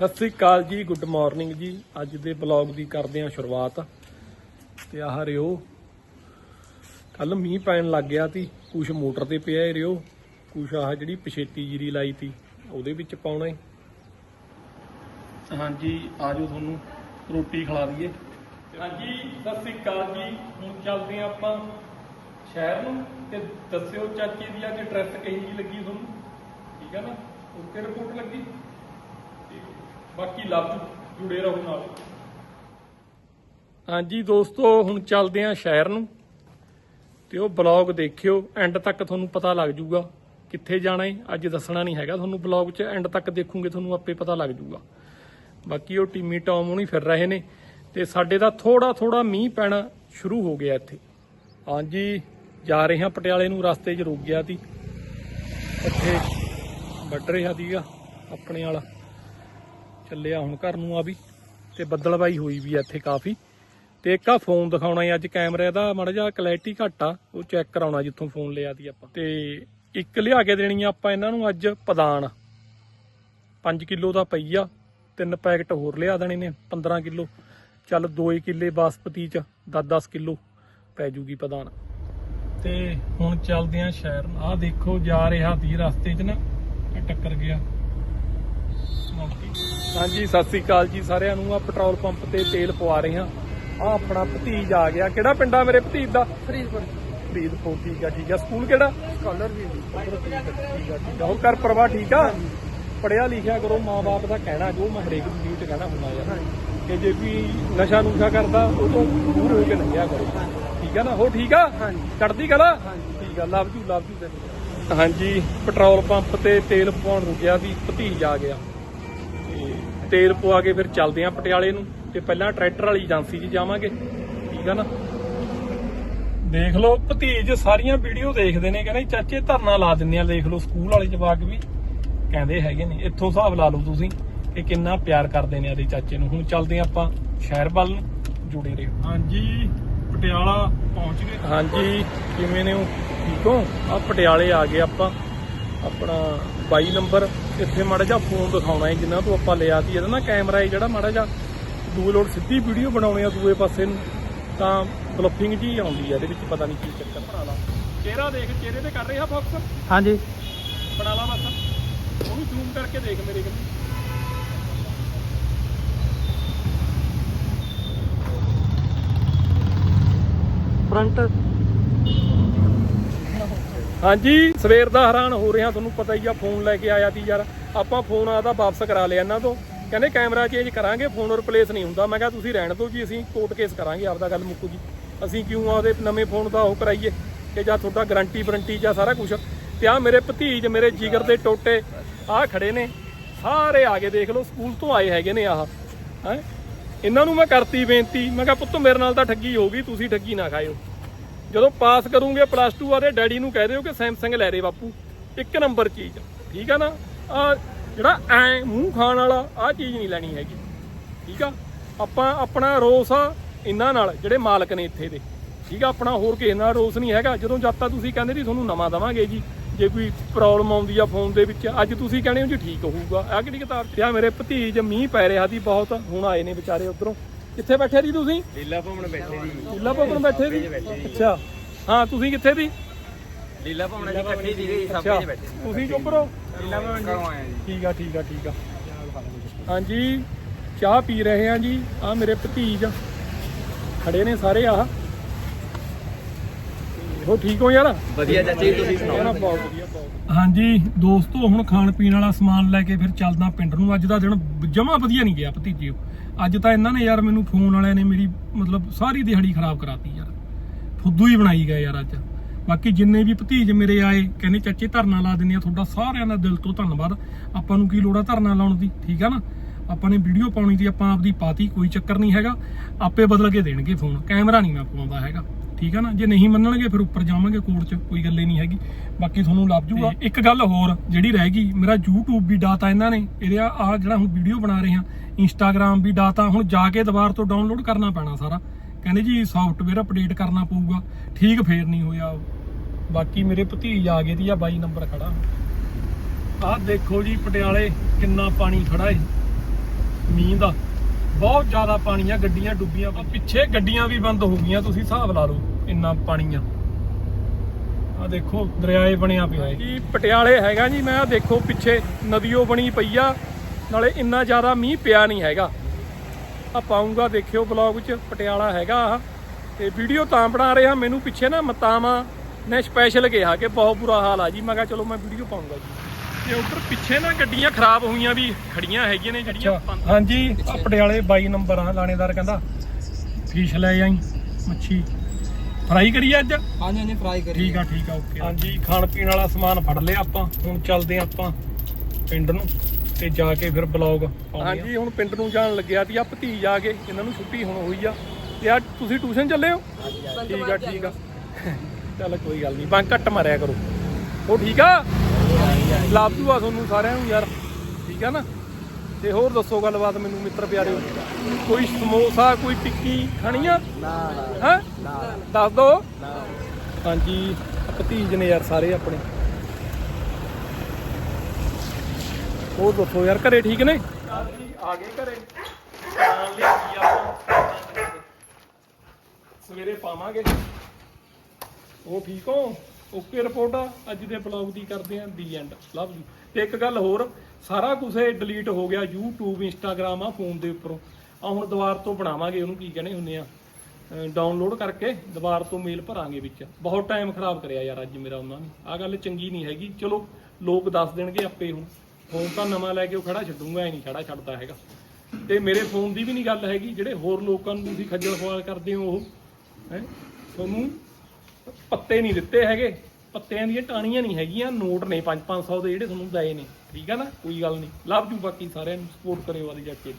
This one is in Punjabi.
ਸਤਿ ਸ੍ਰੀ ਅਕਾਲ ਜੀ ਗੁੱਡ ਮਾਰਨਿੰਗ ਜੀ। ਅੱਜ ਦੇ ਬਲੌਗ ਦੀ ਕਰਦੇ ਹਾਂ ਸ਼ੁਰੂਆਤ। ਤੇ ਆਹ ਰਿਓ ਕੱਲ ਮੀਂਹ ਪੈਣ ਲੱਗ ਗਿਆ ਸੀ ਕੁਛ ਮੋਟਰ ਤੇ ਪਿਆ ਰਿਓ। ਕੁਛ ਆਹ ਜਿਹੜੀ ਪਛੇਤੀ ਜੀਰੀ ਲਾਈ ਤੀ ਉਹਦੇ ਵਿੱਚ ਪਾਉਣਾ ਏ। ਹਾਂਜੀ ਆਜੋ ਤੁਹਾਨੂੰ ਰੋਟੀ ਖਿਲਾ ਦਈਏ। ਹਾਂਜੀ ਸਤਿ ਸ੍ਰੀ ਅਕਾਲ ਜੀ। ਹੁਣ ਚੱਲਦੇ ਹਾਂ ਆਪਾਂ ਸ਼ਹਿਰ ਨੂੰ। ਤੇ ਦੱਸਿਓ ਚਾਚੀ ਦੀ ਅੱਜ ਡਰੈਸ ਕਹੀ ਜੀ ਲੱਗੀ ਤੁਹਾਨੂੰ? ਠੀਕ ਹੈ ਨਾ? ਓਕੇ ਰਿਪੋਰਟ ਲੱਗੀ? ਬਾਕੀ ਲਵ ਜੁੜੇ ਰਹੋ ਨਾਲ। ਹਾਂਜੀ ਦੋਸਤੋ, ਹੁਣ ਚੱਲਦੇ ਆਂ ਸ਼ਹਿਰ ਨੂੰ। ਤੇ ਉਹ ਬਲੌਗ ਦੇਖਿਓ ਐਂਡ ਤੱਕ ਤੁਹਾਨੂੰ ਪਤਾ ਲੱਗ ਜਾਊਗਾ ਕਿੱਥੇ ਜਾਣਾ ਹੈ। ਅੱਜ ਦੱਸਣਾ ਨਹੀਂ ਹੈਗਾ ਤੁਹਾਨੂੰ ਬਲੌਗ 'ਚ ਐਂਡ ਤੱਕ ਦੇਖੋਗੇ ਤੁਹਾਨੂੰ ਆਪੇ ਪਤਾ ਲੱਗ ਜਾਊਗਾ ਬਾਕੀ ਉਹ ਟੀਮੀ ਟੌਮ ਹੁਣੀ ਫਿਰ ਰਹੇ ਨੇ ਤੇ ਸਾਡੇ ਦਾ ਥੋੜਾ ਥੋੜਾ ਮੀਂਹ ਪੈਣਾ ਸ਼ੁਰੂ ਹੋ ਗਿਆ ਇੱਥੇ। ਹਾਂਜੀ, ਜਾ ਰਹੇ ਹਾਂ ਪਟਿਆਲੇ ਨੂੰ, ਰਸਤੇ 'ਚ ਰੁਕ ਗਿਆ ਸੀ। ਇੱਥੇ ਵੱਢ ਰਿਹਾ ਸੀਗਾ ਆਪਣੇ ਵਾਲਾ। ਚੱਲਿਆ ਹੁਣ ਘਰ ਨੂੰ ਆ ਵੀ ਤੇ ਬੱਦਲਬਾਈ ਹੋਈ ਵੀ ਆ ਇੱਥੇ ਕਾਫੀ। ਤੇ ਇੱਕ ਆ ਫੋਨ ਦਿਖਾਉਣਾ ਹੈ ਅੱਜ ਕੈਮਰੇ ਦਾ, ਮਾੜਾ ਜਿਹਾ ਕਲੈਰਿਟੀ ਘੱਟ ਆ, ਉਹ ਚੈੱਕ ਕਰਾਉਣਾ ਜਿੱਥੋਂ ਫੋਨ ਲਿਆ ਸੀ ਆਪਾਂ। ਤੇ ਇੱਕ ਲਿਆ ਕੇ ਦੇਣੀ ਆ ਆਪਾਂ ਇਹਨਾਂ ਨੂੰ ਅੱਜ ਪਦਾਨ। 5 ਕਿਲੋ ਦਾ ਪਈ ਆ, ਤਿੰਨ ਪੈਕਟ ਹੋਰ ਲਿਆ ਦੇਣੇ ਨੇ 15 ਕਿਲੋ। ਚੱਲ 2 ਕਿੱਲੇ ਬਾਸਪਤੀ ਚ 10-10 ਕਿਲੋ ਪੈ ਜੂਗੀ ਪਦਾਨ। ਤੇ ਹੁਣ ਚੱਲਦੇ ਆ ਸ਼ਹਿਰ। ਆ ਦੇਖੋ ਜਾ ਰਿਹਾ ਸੀ ਰਸਤੇ 'ਚ ਨਾ ਟੱਕਰ ਗਿਆ। ਹਾਂਜੀ ਸਤਿ ਸ੍ਰੀ ਅਕਾਲ ਜੀ ਸਾਰਿਆਂ ਨੂੰ। ਆ ਪੈਟਰੋਲ ਪੰਪ ਤੇ ਤੇਲ ਪਵਾ ਰਹੇ ਹਾਂ। ਆ ਆਪਣਾ ਭਤੀਜ ਆ ਗਿਆ। ਕਿਹੜਾ ਪਿੰਡ ਆ ਮੇਰੇ ਭਤੀਜ ਦਾ? ਫਰੀਦਕੋਟ। ਫਰੀਦਕੋਟ ਠੀਕ ਆ ਠੀਕ ਆ। ਸਕੂਲ ਕਿਹੜਾ? ਸਕਾਲਰ ਵੀ ਠੀਕ ਆ ਠੀਕ ਆ ਹੋਰ ਘਰ ਪਰਿਵਾਰ ਠੀਕ ਆ? ਪੜਿਆ ਲਿਖਿਆ ਕਰੋ ਮਾਂ-ਬਾਪ ਦਾ ਕਹਿਣਾ ਜੋ ਮੈਂ ਹਰੇਕ ਵੀਡੀਓ 'ਚ ਕਹਿਣਾ ਹੁੰਦਾ ਯਾਰ ਕਿ ਜੇ ਵੀ ਨਸ਼ਾ ਨੁਸ਼ਾ ਕਰਦਾ ਉਹ ਤੋਂ ਦੂਰ ਹੋ ਕੇ ਲੰਘਿਆ ਕਰੋ। ਠੀਕ ਆ ਨਾ? ਹੋ ਠੀਕ ਆ? ਹਾਂਜੀ। ਚੜਦੀ ਕਲਾ। ਠੀਕ ਆ ਲਵ ਯੂ ਲਵ ਯੂ ਹਾਂਜੀ ਪੈਟਰੋਲ ਪੰਪ ਤੇ ਤੇਲ ਪਵਾਉਣ ਰੁਕਿਆ ਸੀ ਭਤੀਜ ਆ ਗਿਆ। ਤੇਲ ਪਵਾ ਕੇ ਫਿਰ ਚੱਲਦੇ ਆਂ ਪਟਿਆਲੇ ਨੂੰ ਤੇ ਪਹਿਲਾਂ ਟਰੈਕਟਰ ਵਾਲੀ ਏਜੰਸੀ 'ਚ ਜਾਵਾਂਗੇ। ਠੀਕ ਆ ਨਾ? ਦੇਖ ਲਓ ਭਤੀਜ ਸਾਰੀਆਂ ਵੀਡੀਓ ਦੇਖਦੇ ਨੇ ਕਹਿੰਦੇ ਚਾਚੇ ਧਰਨਾ ਲਾ ਦਿੰਦੇ ਆ ਦੇਖ ਲਓ ਸਕੂਲ ਵਾਲੇ ਜਵਾਕ ਵੀ। ਕਹਿੰਦੇ ਹੈਗੇ ਨੇ ਇੱਥੋਂ ਹਿਸਾਬ ਲਾ ਲਓ ਤੁਸੀਂ ਕਿ ਕਿੰਨਾ ਪਿਆਰ ਕਰਦੇ ਨੇ ਆਦੇ ਚਾਚੇ ਨੂੰ। ਹੁਣ ਚੱਲਦੇ ਆਂ ਆਪਾਂ ਸ਼ਹਿਰ ਵੱਲ ਨੂੰ ਜੁੜੇ ਰਹੋ। ਹਾਂਜੀ ਪਟਿਆਲਾ ਪਹੁੰਚ ਗਏ। ਹਾਂਜੀ ਕਿਵੇਂ ਨੇ ਹੋ ਠੀਕ ਹੋ? ਆ ਪਟਿਆਲੇ ਆ ਗਏ ਆਪਾਂ। ਆਪਣਾ 22 ਨੰਬਰ ਇੱਥੇ ਮਾੜਾ ਜਿਹਾ ਫੋਨ ਦਿਖਾਉਣਾ ਹੈ ਜਿੰਨਾ ਤੋਂ ਆਪਾਂ ਲਿਆ ਸੀ। ਇਹਦਾ ਨਾ ਕੈਮਰਾ ਹੈ ਜਿਹੜਾ ਮਾੜਾ ਜਿਹਾ ਦੂਏ ਲੋਟ ਸਿੱਧੀ ਵੀਡੀਓ ਬਣਾਉਣੀ ਆ ਦੂਏ ਪਾਸੇ ਨੂੰ। ਤਾਂ ਬਲਫਿੰਗ ਜੀ ਆਉਂਦੀ ਆ ਇਹਦੇ ਵਿੱਚ ਪਤਾ ਨਹੀਂ ਕੀ ਚੱਕਰ ਭਰਾ ਲਾ। ਚਿਹਰਾ ਦੇਖ ਚਿਹਰੇ ਤੇ ਕਰ ਰਿਹਾ ਫੋਕਸ ਹਾਂਜੀ। ਬਣਾ ਲਾ ਬਸ। ਉਹਨੂੰ ਜ਼ੂਮ ਕਰਕੇ ਦੇਖ ਮੇਰੇ ਕੋਲ। ਫਰੰਟ ਹਾਂਜੀ, ਸਵੇਰ ਦਾ ਹੈਰਾਨ ਹੋ ਰਿਹਾ, ਤੁਹਾਨੂੰ ਪਤਾ ਹੀ ਆ ਫੋਨ ਲੈ ਕੇ ਆਇਆ ਸੀ ਯਾਰ। ਆਪਾਂ ਫੋਨ ਆਦਾ ਵਾਪਸ ਕਰਾ ਲਿਆ ਇਹਨਾਂ ਤੋਂ। ਕਹਿੰਦੇ ਕੈਮਰਾ ਚੇਂਜ ਕਰਾਂਗੇ ਫੋਨ ਰਿਪਲੇਸ ਨਹੀਂ ਹੁੰਦਾ। ਮੈਂ ਕਿਹਾ, ਤੁਸੀਂ ਰਹਿਣ ਦਿਓ ਜੀ, ਅਸੀਂ ਕੋਰਟ ਕੇਸ ਕਰਾਂਗੇ ਆਪਦਾ ਗੱਲ ਮੁੱਕੂ ਜੀ। ਅਸੀਂ ਕਿਉਂ ਆ ਉਹਦੇ ਨਵੇਂ ਫੋਨ ਦਾ ਉਹ ਕਰਾਈਏ ਕਿ ਜਾਂ ਤੁਹਾਡਾ ਗਾਰੰਟੀ ਵਾਰੰਟੀ ਜਾਂ ਸਾਰਾ ਕੁਝ ਤੇ ਆ ਮੇਰੇ ਭਤੀਜ, ਮੇਰੇ ਜਿਗਰ ਦੇ ਟੋਟੇ ਆ ਖੜੇ ਨੇ। ਸਾਰੇ ਆ ਕੇ ਦੇਖ ਲਓ ਸਕੂਲ ਤੋਂ ਆਏ ਹੈਗੇ ਨੇ ਆਹ। ਹੈ? ਇਹਨਾਂ ਨੂੰ ਮੈਂ ਕਰਤੀ ਬੇਨਤੀ। ਮੈਂ ਕਿਹਾ, ਪੁੱਤ, ਮੇਰੇ ਨਾਲ ਤਾਂ ਠੱਗੀ ਹੋ ਗਈ, ਤੁਸੀਂ ਠੱਗੀ ਨਾ ਖਾਇਓ। ਜਦੋਂ ਪਾਸ ਕਰੂੰਗੇ ਪਲੱਸ 2 ਆਦੇ ਡੈਡੀ ਨੂੰ ਕਹਿ ਦਿਓ ਕਿ ਸੈਮਸੰਗ ਲੈ ਦੇ ਬਾਪੂ, ਇੱਕ ਨੰਬਰ ਚੀਜ਼। ਠੀਕ ਆ ਨਾ? ਆ ਜਿਹੜਾ ਐ ਮੂੰਹ ਖਾਣ ਵਾਲਾ, ਆ ਚੀਜ਼ ਨਹੀਂ ਲੈਣੀ ਹੈਗੀ। ਠੀਕ ਆ? ਆਪਾਂ ਆਪਣਾ ਰੋਸ ਆ ਇਹਨਾਂ ਨਾਲ, ਜਿਹੜੇ ਮਾਲਕ ਨੇ ਇੱਥੇ ਦੇ। ਠੀਕ ਆ? ਆਪਣਾ ਹੋਰ ਕਿਸੇ ਨਾਲ ਰੋਸ ਨਹੀਂ ਹੈਗਾ। ਜਦੋਂ ਜਦ ਤੱਕ ਤੁਸੀਂ ਕਹਿੰਦੇ ਜੀ ਤੁਹਾਨੂੰ ਨਵਾਂ ਦਵਾਂਗੇ ਜੀ, ਜੇ ਕੋਈ ਪ੍ਰੋਬਲਮ ਆਉਂਦੀ ਆ ਫੋਨ ਦੇ ਵਿੱਚ, ਅੱਜ ਤੁਸੀਂ ਕਹਿੰਦੇ ਹੋ ਜੀ ਠੀਕ ਹੋਊਗਾ। ਆ ਕਿਹੜੀ ਕਿਤਾਬ ਚ? ਆ ਮੇਰੇ ਭਤੀਜ ਮੀਂਹ ਪੈ ਰਿਹਾ ਸੀ ਬਹੁਤ, ਹੁਣ ਆਏ ਨੇ ਵਿਚਾਰੇ ਉਧਰੋਂ। ਕਿੱਥੇ ਬੈਠੇ ਸੀ ਤੁਸੀਂ? ਲੀਲਾ ਭਵਨ ਬੈਠੇ ਜੀ। ਲੀਲਾ ਭਵਨ ਬੈਠੇ ਸੀ ਅੱਛਾ। ਹਾਂ ਤੁਸੀਂ ਕਿੱਥੇ ਸੀ ਲੀਲਾ ਭਵਨ ਜੀ ਇਕੱਠੇ ਸੀਗੇ ਸਭ ਕੁਝ ਬੈਠੇ ਤੁਸੀਂ ਚੁੱਪ ਰਹੋ। ਲੀਲਾ ਭਵਨ ਜੀ। ਠੀਕ ਆ ਠੀਕ ਆ ਠੀਕ ਆ। ਹਾਂਜੀ ਚਾਹ ਪੀ ਰਹੇ ਆ ਜੀ। ਆ ਮੇਰੇ ਭਤੀਜ ਖੜੇ ਨੇ ਸਾਰੇ ਆ ਹੋ ਠੀਕ ਹੋ ਯਾਰ? ਵਧੀਆ ਚਾਚੀ ਤੁਸੀਂ ਕਹਿਣਾ ਬਹੁਤ ਵਧੀਆ ਬਹੁਤ ਹਾਂਜੀ ਦੋਸਤੋ ਹੁਣ ਖਾਣ ਪੀਣ ਵਾਲਾ ਸਮਾਨ ਲੈ ਕੇ ਫਿਰ ਚੱਲਦਾ ਪਿੰਡ ਨੂੰ। ਅੱਜ ਦਾ ਦਿਨ ਜਮਾ ਵਧੀਆ ਨਹੀਂ ਗਿਆ ਭਤੀਜਿਓ ਅੱਜ ਤਾਂ ਇਹਨਾਂ ਨੇ ਯਾਰ ਮੈਨੂੰ ਫੋਨ ਵਾਲਿਆਂ ਨੇ ਮੇਰੀ ਮਤਲਬ ਸਾਰੀ ਦਿਹਾੜੀ ਖਰਾਬ ਕਰਾਤੀ ਯਾਰ। ਫੁੱਦੂ ਹੀ ਬਣਾਈ ਗਏ ਯਾਰ ਅੱਜ। ਬਾਕੀ ਜਿੰਨੇ ਵੀ ਭਤੀਜ ਮੇਰੇ ਆਏ ਕਹਿੰਦੇ ਚਾਚੇ ਧਰਨਾ ਲਾ ਦਿੰਦੇ ਆ ਤੁਹਾਡਾ ਸਾਰਿਆਂ ਦਾ ਦਿਲ ਤੋਂ ਧੰਨਵਾਦ। ਆਪਾਂ ਨੂੰ ਕੀ ਲੋੜ ਆ ਧਰਨਾ ਲਾਉਣ ਦੀ? ਠੀਕ ਆ ਨਾ? ਆਪਾਂ ਨੇ ਵੀਡੀਓ ਪਾਉਣੀ ਦੀ ਆਪਾਂ ਆਪਦੀ ਪਾਤੀ ਕੋਈ ਚੱਕਰ ਨਹੀਂ ਹੈਗਾ। ਆਪੇ ਬਦਲ ਕੇ ਦੇਣਗੇ ਫੋਨ ਕੈਮਰਾ ਨਹੀਂ ਮੈਂ ਪਵਾਉਂਦਾ ਹੈਗਾ। ਠੀਕ ਆ ਨਾ? ਜੇ ਨਹੀਂ ਮੰਨਣਗੇ ਫਿਰ ਉੱਪਰ ਜਾਵਾਂਗੇ ਕੋਰਟ 'ਚ ਕੋਈ ਗੱਲ ਹੀ ਨਹੀਂ ਹੈਗੀ। ਬਾਕੀ ਤੁਹਾਨੂੰ ਲੱਭ ਜੂਗਾ। ਇੱਕ ਗੱਲ ਹੋਰ ਜਿਹੜੀ ਰਹਿ ਗਈ ਮੇਰਾ YouTube ਵੀ ਡਾਟਾ ਇਹਨਾਂ ਨੇ ਇਹਦੇ ਆ ਜਿਹੜਾ ਹੁਣ ਵੀਡੀਓ ਬਣਾ ਰਹੇ ਹਾਂ Instagram ਵੀ ਡਾਟਾ ਹੁਣ ਜਾ ਕੇ ਦੁਬਾਰ ਤੋਂ ਡਾਊਨਲੋਡ ਕਰਨਾ ਪੈਣਾ ਸਾਰਾ। ਕਹਿੰਦੇ ਜੀ ਸੌਫਟਵੇਅਰ ਅਪਡੇਟ ਕਰਨਾ ਪਊਗਾ। ਠੀਕ ਫੇਰ ਨਹੀਂ ਹੋਇਆ ਬਾਕੀ ਮੇਰੇ ਭਤੀਜ ਆ ਗਏ ਦੀ ਆ 22 ਨੰਬਰ ਖੜਾ। ਆਹ ਦੇਖੋ ਜੀ ਪਟਿਆਲੇ ਕਿੰਨਾ ਪਾਣੀ ਖੜਾ ਏ। ਮੀਂਹ ਦਾ। ਬਹੁਤ ਜ਼ਿਆਦਾ ਪਾਣੀ ਆ ਗੱਡੀਆਂ ਡੁੱਬੀਆਂ ਪਿੱਛੇ ਗੱਡੀਆਂ ਵੀ ਬੰਦ ਹੋ ਗਈਆਂ, ਤੁਸੀਂ ਹਿਸਾਬ ਲਾ ਲਓ ਇੰਨਾ ਪਾਣੀ ਆ ਆ ਦੇਖੋ, ਦਰਿਆਏ ਬਣਿਆ ਪਿਆ ਹੈ ਜੀ ਪਟਿਆਲੇ ਹੈਗਾ ਜੀ? ਮੈਂ ਆ ਦੇਖੋ, ਪਿੱਛੇ ਨਦੀਓ ਬਣੀ ਪਈ ਆ। ਨਾਲੇ ਇੰਨਾ ਜ਼ਿਆਦਾ ਮੀਂਹ ਪਿਆ ਨਹੀਂ ਹੈਗਾ। ਆ ਪਾਉਂਗਾ, ਦੇਖਿਓ ਬਲੌਗ 'ਚ, ਪਟਿਆਲਾ ਹੈਗਾ ਆ ਤੇ ਵੀਡੀਓ ਤਾਂ ਬਣਾ ਰਿਹਾ, ਮੈਨੂੰ ਪਿੱਛੇ ਨਾ ਮਤਾਵਾ ਨੇ ਸਪੈਸ਼ਲ ਕਿਹਾ ਕਿ ਬਹੁਤ ਬੁਰਾ ਹਾਲ ਆ ਜੀ। ਮੈਂ ਕਿਹਾ ਚਲੋ, ਮੈਂ ਵੀਡੀਓ ਪਾਉਂਗਾ ਜੀ। ਤੇ ਉੱਧਰ ਪਿੱਛੇ ਨਾ ਗੱਡੀਆਂ ਖਰਾਬ ਹੋਈਆਂ ਵੀ ਖੜੀਆਂ ਹੈਗੀਆਂ ਨੇ ਜਿਹੜੀਆਂ ਹਾਂਜੀ ਆ ਪਟਿਆਲੇ 22 ਨੰਬਰ ਆ ਲਾਣੇਦਾਰ ਕਹਿੰਦਾ। ਫੀਸ਼ ਲੈ ਆਈ ਮੱਛੀ। ਫਰਾਈ ਕਰੀਏ ਅੱਜ? ਹਾਂਜੀ ਹਾਂਜੀ ਫਰਾਈ ਠੀਕ ਆ। ਠੀਕ ਆ ਓਕੇ। ਹਾਂਜੀ ਖਾਣ ਪੀਣ ਵਾਲਾ ਸਮਾਨ ਫੜ ਲਿਆ ਆਪਾਂ। ਹੁਣ ਚੱਲਦੇ ਆ ਆਪਾਂ ਪਿੰਡ ਨੂੰ ਤੇ ਜਾ ਕੇ ਫਿਰ ਬਲੌਗ ਹਾਂਜੀ ਹੁਣ ਪਿੰਡ ਨੂੰ ਜਾਣ ਲੱਗਿਆ ਸੀ ਆ ਭਤੀਜ ਆ ਕੇ ਇਹਨਾਂ ਨੂੰ ਛੁੱਟੀ ਹੁਣ ਹੋਈ ਆ। ਤੇ ਆ ਤੁਸੀਂ ਟਿਊਸ਼ਨ ਚੱਲੇ ਹੋ? ਠੀਕ ਆ ਠੀਕ ਆ। ਚੱਲ ਕੋਈ ਗੱਲ ਨਹੀਂ ਬੰਕ ਘੱਟ ਮਾਰਿਆ ਕਰੋ। ਉਹ ਠੀਕ ਆ? ਲਾਭ ਜੂਆ ਤੁਹਾਨੂੰ ਸਾਰਿਆਂ ਨੂੰ ਯਾਰ ਠੀਕ ਆ ਨਾ? ਤੇ ਹੋਰ ਦੱਸੋ ਗੱਲਬਾਤ ਮੈਨੂੰ ਮਿੱਤਰ ਪਿਆਰਿਓ। ਕੋਈ ਸਮੋਸਾ ਕੋਈ ਟਿੱਕੀ ਖਾਣੀ ਆ? ਨਾ ਹੈ? ਦੱਸ ਦੋ। ਨਾ। ਹਾਂਜੀ ਭਤੀਜ ਨੇ ਯਾਰ ਸਾਰੇ ਆਪਣੇ। ਹੋਰ ਦੱਸੋ ਯਾਰ ਘਰੇ ਠੀਕ ਨੇ? ਆ ਗਏ ਘਰੇ। ਸਵੇਰੇ ਪਾਵਾਂਗੇ। ਉਹ ਠੀਕ ਹੋ? ਓਕੇ ਰਿਪੋਰਟ ਆ, ਅੱਜ ਦੇ ਬਲੌਗ ਦੀ ਕਰਦੇ ਆਂ ਦੀ ਐਂਡ ਲਵ ਯੂ। ਤੇ ਇੱਕ ਗੱਲ ਹੋਰ, ਸਾਰਾ ਕੁਝ ਡਿਲੀਟ ਹੋ ਗਿਆ YouTube, Instagram ਆ ਫੋਨ ਦੇ ਉੱਪਰੋਂ। ਆ ਹੁਣ ਦੁਬਾਰ ਤੋਂ ਬਣਾਵਾਂਗੇ, ਉਹਨੂੰ ਕੀ ਕਹਿੰਦੇ ਹੁੰਦੇ ਆ? ਡਾਊਨਲੋਡ ਕਰਕੇ ਦੁਬਾਰ ਤੋਂ ਮੇਲ ਭਰਾਂਗੇ ਵਿੱਚ। ਬਹੁਤ ਟਾਈਮ ਖਰਾਬ ਕਰਿਆ ਯਾਰ ਅੱਜ ਮੇਰਾ ਉਹਨਾਂ ਨੇ। ਆ ਗੱਲ ਚੰਗੀ ਨਹੀਂ ਹੈਗੀ। ਚਲੋ, ਲੋਕ ਦੱਸ ਦੇਣਗੇ ਆਪੇ ਹੁਣ। ਫੋਨ ਤਾਂ ਨਵਾਂ ਲੈ ਕੇ ਉਹ ਖੜਾ ਛੱਡੂਗਾ, ਐ ਨਹੀਂ ਖੜਾ ਛੱਡਦਾ ਹੈਗਾ। ਤੇ ਮੇਰੇ ਫੋਨ ਦੀ ਵੀ ਨਹੀਂ ਗੱਲ ਹੈਗੀ, ਜਿਹੜੇ ਹੋਰ ਲੋਕਾਂ ਨੂੰ ਤੁਸੀਂ ਖੱਜਲ ਖੁਆਰ ਕਰਦੇ ਹੋ ਉਹ, ਹੈ? ਤੁਹਾਨੂੰ ਪੱਤੇ ਨਹੀਂ ਦਿੱਤੇ ਹੈਗੇ। ਪੱਤਿਆਂ ਦੀਆਂ ਟਾਣੀਆਂ ਨਹੀਂ ਹੈਗੀਆਂ। ਨੋਟ ਨੇ 5-500 ਦੇ ਜਿਹੜੇ ਤੁਹਾਨੂੰ ਦਏ ਨੇ। ਠੀਕ ਆ ਨਾ? ਕੋਈ ਗੱਲ ਨਹੀਂ। ਲਵ ਯੂ ਬਾਕੀ ਸਾਰਿਆਂ ਨੂੰ। ਸਪੋਰਟ ਕਰਿਓ ਵਾਲੀ ਜਾ। ਕੇ